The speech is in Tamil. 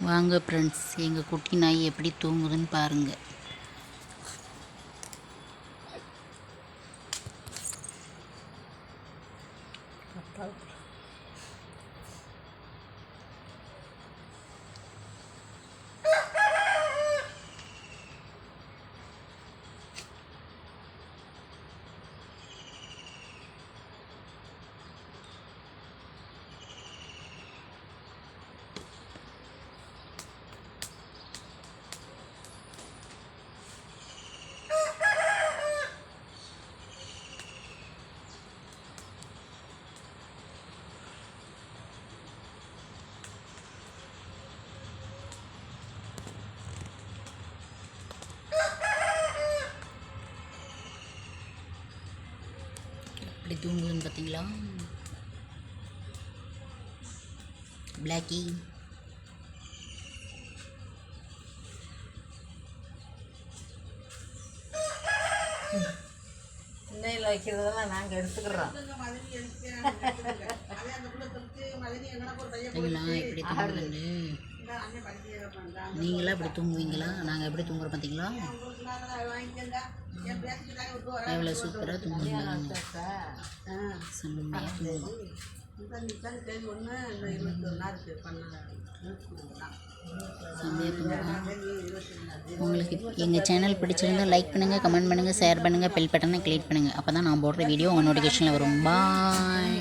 வாங்க ஃப்ரெண்ட்ஸ் எங்கள் குட்டி நாய் எப்படி தூங்குதுன்னு பாருங்கள் எப்படி தூங்குதுன்னு பார்த்தீங்களா? பிளாக்கி இன்னையில் வைக்கிறதெல்லாம் நாங்கள் எடுத்துக்கிறோம். எப்படி தூங்குதுன்னு நீங்களாம் இப்படி தூங்குவீங்களா? நாங்கள் எப்படி தூங்குறோம் பார்த்தீங்களா? எவ்வளோ சூப்பராக தூங்குவீங்களா செம்மையாக தூங்குவோம் உங்களுக்கு எங்கள் சேனல் பிடிச்சிருந்தா லைக் பண்ணுங்கள் கமெண்ட் பண்ணுங்கள் ஷேர் பண்ணுங்கள் பெல் பட்டனை கிளிக் பண்ணுங்கள் அப்போ தான் நான் போடுற வீடியோ உங்கள் நோட்டிஃபிகேஷனில் வரும். பாய்